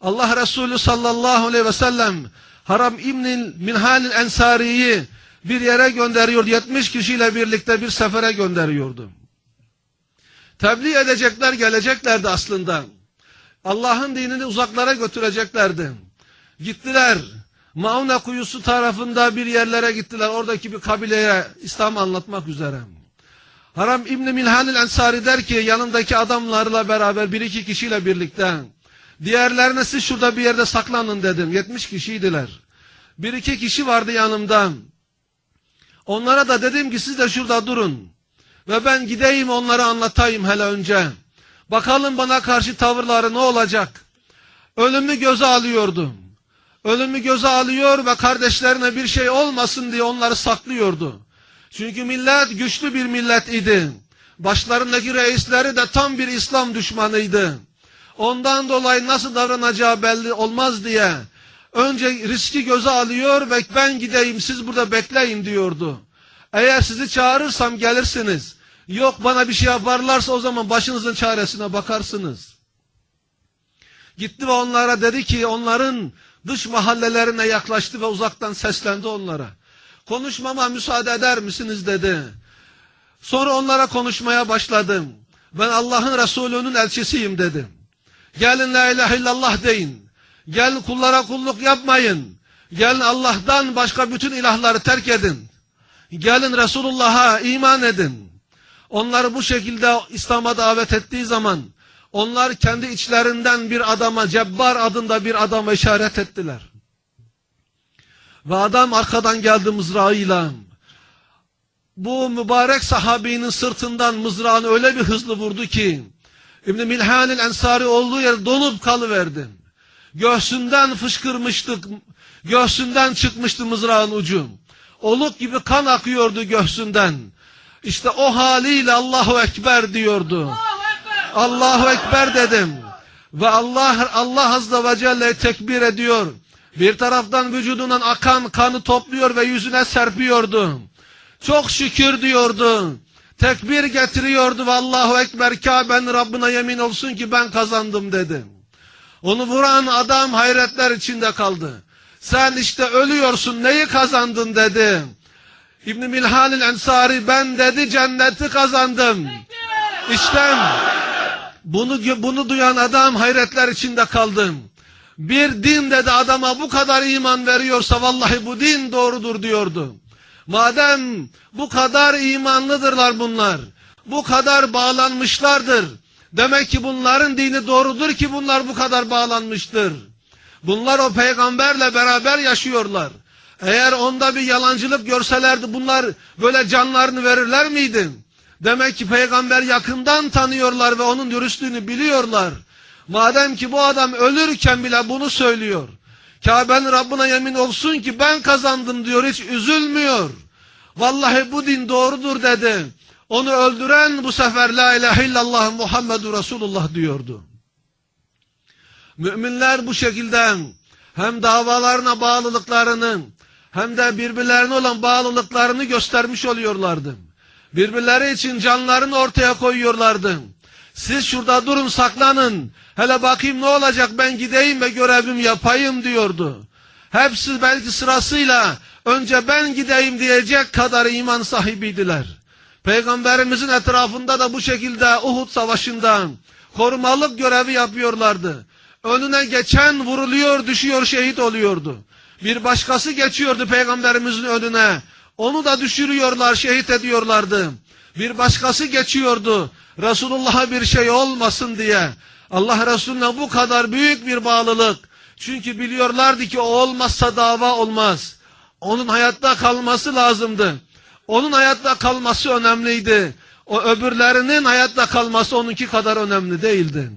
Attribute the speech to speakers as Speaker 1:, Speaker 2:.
Speaker 1: Allah Resulü sallallahu aleyhi ve sellem Haram İbn Minhalil Ensari'yi bir yere gönderiyor. 70 kişiyle birlikte bir sefere gönderiyordu. Tebliğ edecekler geleceklerdi aslında. Allah'ın dinini uzaklara götüreceklerdi. Gittiler. Maune kuyusu tarafında bir yerlere gittiler. Oradaki bir kabileye İslam anlatmak üzere. Haram İbni Milhanil Ensari der ki yanındaki adamlarla beraber bir iki kişiyle birlikte diğerlerine siz şurada bir yerde saklanın dedim. 70 kişiydiler. Bir iki kişi vardı yanımda. Onlara da dedim ki siz de şurada durun. Ve ben gideyim onlara anlatayım hele önce. Bakalım bana karşı tavırları ne olacak? Ölümü göze alıyordu. Ölümü göze alıyor ve kardeşlerine bir şey olmasın diye onları saklıyordu. Çünkü millet güçlü bir millet idi. Başlarındaki reisleri de tam bir İslam düşmanıydı. Ondan dolayı nasıl davranacağı belli olmaz diye önce riski göze alıyor ve ben gideyim siz burada bekleyin diyordu. Eğer sizi çağırırsam gelirsiniz. Yok bana bir şey yaparlarsa o zaman başınızın çaresine bakarsınız. Gitti ve onlara dedi ki onların dış mahallelerine yaklaştı ve uzaktan seslendi onlara. Konuşmama müsaade eder misiniz dedi. Sonra onlara konuşmaya başladım. Ben Allah'ın Resulü'nün elçisiyim dedim. Gelin la ilahe illallah deyin. Gelin kullara kulluk yapmayın. Gelin Allah'tan başka bütün ilahları terk edin. Gelin Resulullah'a iman edin. Onları bu şekilde İslam'a davet ettiği zaman onlar kendi içlerinden bir adama Cebbar adında bir adama işaret ettiler. Ve adam arkadan geldi mızrağıyla. Bu mübarek sahabinin sırtından mızrağını öyle bir hızlı vurdu ki İbn-i Milhanil Ensari olduğu yer donup kalıverdi. Göğsünden fışkırmıştık. Göğsünden çıkmıştı mızrağın ucu. Oluk gibi kan akıyordu göğsünden. İşte o haliyle Allahu Ekber diyordu. Allahu Ekber dedim. Ve Allah Allah Azze ve Celle tekbir ediyor. Bir taraftan vücudundan akan kanı topluyor ve yüzüne serpiyordu. Çok şükür diyordu. Tekbir getiriyordu ve Allahu Ekber Kabe'nin Rabbine yemin olsun ki ben kazandım dedi. Onu vuran adam hayretler içinde kaldı. Sen işte ölüyorsun neyi kazandın dedi. İbn-i Milhalil Ensari ben dedi cenneti kazandım. İşte bunu, bunu duyan adam hayretler içinde kaldım. Bir din dedi adama bu kadar iman veriyorsa vallahi bu din doğrudur diyordu. Madem bu kadar imanlıdırlar bunlar, bu kadar bağlanmışlardır. Demek ki bunların dini doğrudur ki bunlar bu kadar bağlanmıştır. Bunlar o peygamberle beraber yaşıyorlar. Eğer onda bir yalancılık görselerdi bunlar böyle canlarını verirler miydi? Demek ki peygamber yakından tanıyorlar ve onun dürüstlüğünü biliyorlar. Madem ki bu adam ölürken bile bunu söylüyor. Kabe'nin Rabbine yemin olsun ki ben kazandım diyor hiç üzülmüyor. Vallahi bu din doğrudur dedi. Onu öldüren bu sefer la ilahe illallah Muhammedur Resulullah diyordu. Müminler bu şekilde hem davalarına bağlılıklarını hem de birbirlerine olan bağlılıklarını göstermiş oluyorlardı. Birbirleri için canlarını ortaya koyuyorlardı. Siz şurada durun saklanın. Hele bakayım ne olacak ben gideyim ve görevimi yapayım diyordu. Hepsi belki sırasıyla önce ben gideyim diyecek kadar iman sahibiydiler. Peygamberimizin etrafında da bu şekilde Uhud savaşında korumalık görevi yapıyorlardı. Önüne geçen vuruluyor, düşüyor, şehit oluyordu. Bir başkası geçiyordu peygamberimizin önüne. Onu da düşürüyorlar, şehit ediyorlardı. Bir başkası geçiyordu. Resulullah'a bir şey olmasın diye. Allah Resulüne bu kadar büyük bir bağlılık. Çünkü biliyorlardı ki o olmazsa dava olmaz. Onun hayatta kalması lazımdı. Onun hayatta kalması önemliydi. O öbürlerinin hayatta kalması onunki kadar önemli değildi.